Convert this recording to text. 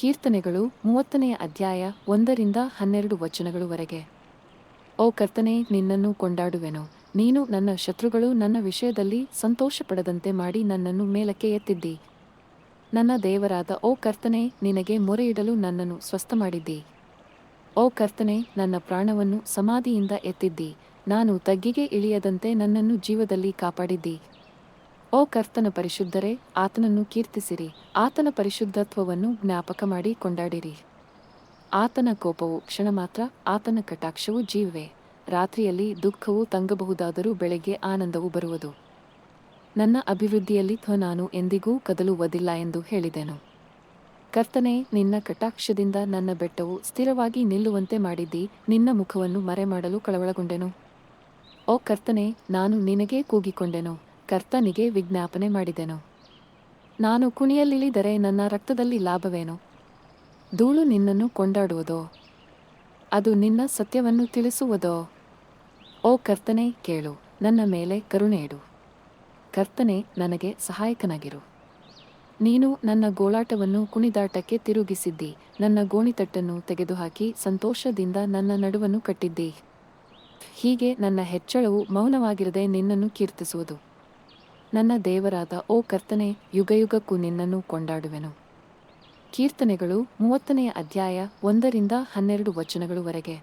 ಕೀರ್ತನೆಗಳು ಮೂವತ್ತನೆಯ ಅಧ್ಯಾಯ ಒಂದರಿಂದ ಹನ್ನೆರಡು ವಚನಗಳವರೆಗೆ. ಓ ಕರ್ತನೆ, ನಿನ್ನನ್ನು ಕೊಂಡಾಡುವೆನು. ನೀನು ನನ್ನ ಶತ್ರುಗಳು, ನನ್ನ ವಿಷಯದಲ್ಲಿ ಸಂತೋಷಪಡದಂತೆ ಮಾಡಿ ನನ್ನನ್ನು ಮೇಲಕ್ಕೆ ಎತ್ತಿದ್ದಿ. ನನ್ನ ದೇವರಾದ ಓ ಕರ್ತನೆ, ನಿನಗೆ ಮೊರೆಯಿಡಲು ನನ್ನನ್ನು ಸ್ವಸ್ಥ ಮಾಡಿದ್ದಿ ಓ ಕರ್ತನೆ, ನನ್ನ ಪ್ರಾಣವನ್ನು ಸಮಾಧಿಯಿಂದ ಎತ್ತಿದ್ದಿ. ನಾನು ತಗ್ಗಿಗೆ ಇಳಿಯದಂತೆ ನನ್ನನ್ನು ಜೀವದಲ್ಲಿ ಕಾಪಾಡಿದ್ದಿ. ಓ ಕರ್ತನ ಪರಿಶುದ್ಧರೇ, ಆತನನ್ನು ಕೀರ್ತಿಸಿರಿ. ಆತನ ಪರಿಶುದ್ಧತ್ವವನ್ನು ಜ್ಞಾಪಕ ಮಾಡಿ ಕೊಂಡಾಡಿರಿ. ಆತನ ಕೋಪವು ಕ್ಷಣ ಮಾತ್ರ, ಆತನ ಕಟಾಕ್ಷವು ಜೀವವೇ. ರಾತ್ರಿಯಲ್ಲಿ ದುಃಖವು ತಂಗಬಹುದಾದರೂ ಬೆಳಗ್ಗೆ ಆನಂದವು ಬರುವುದು. ನನ್ನ ಅಭಿವೃದ್ಧಿಯಲ್ಲಿ ಥ ನಾನು ಎಂದಿಗೂ ಕದಲುವುದಿಲ್ಲ ಎಂದು ಹೇಳಿದೆನು. ಕರ್ತನೆ, ನಿನ್ನ ಕಟಾಕ್ಷದಿಂದ ನನ್ನ ಬೆಟ್ಟವು ಸ್ಥಿರವಾಗಿ ನಿಲ್ಲುವಂತೆ ಮಾಡಿದ್ದಿ, ನಿನ್ನ ಮುಖವನ್ನು ಮರೆಮಾಡಲು ಕಳವಳಗೊಂಡೆನು. ಓ ಕರ್ತನೆ, ನಾನು ನಿನಗೇ ಕೂಗಿಕೊಂಡೆನು. ಕರ್ತನಿಗೆ ವಿಜ್ಞಾಪನೆ ಮಾಡಿದೆನು. ನಾನು ಕುಣಿಯಲ್ಲಿಳಿದರೆ ನನ್ನ ರಕ್ತದಲ್ಲಿ ಲಾಭವೇನು? ಧೂಳು ನಿನ್ನನ್ನು ಕೊಂಡಾಡುವುದೋ? ಅದು ನಿನ್ನ ಸತ್ಯವನ್ನು ತಿಳಿಸುವುದೋ? ಓ ಕರ್ತನೆ, ಕೇಳು, ನನ್ನ ಮೇಲೆ ಕರುಣೆ ಇಡು. ಕರ್ತನೆ, ನನಗೆ ಸಹಾಯಕನಾಗಿರು. ನೀನು ನನ್ನ ಗೋಳಾಟವನ್ನು ಕುಣಿದಾಟಕ್ಕೆ ತಿರುಗಿಸಿದ್ದಿ, ನನ್ನ ಗೋಣಿತಟ್ಟನ್ನು ತೆಗೆದುಹಾಕಿ ಸಂತೋಷದಿಂದ ನನ್ನ ನಡುವನ್ನು ಕಟ್ಟಿದ್ದಿ. ಹೀಗೆ ನನ್ನ ಹೆಚ್ಚಳವು ಮೌನವಾಗಿರದೆ ನಿನ್ನನ್ನು ಕೀರ್ತಿಸುವುದು. ನನ್ನ ದೇವರಾದ ಓ ಕರ್ತನೆ ಯುಗಯುಗಕ್ಕೂ ನಿನ್ನನ್ನು ಕೊಂಡಾಡುವೆನು. ಕೀರ್ತನೆಗಳು ಮೂವತ್ತನೆಯ ಅಧ್ಯಾಯ ಒಂದರಿಂದ ಹನ್ನೆರಡು ವಚನಗಳುವರೆಗೆ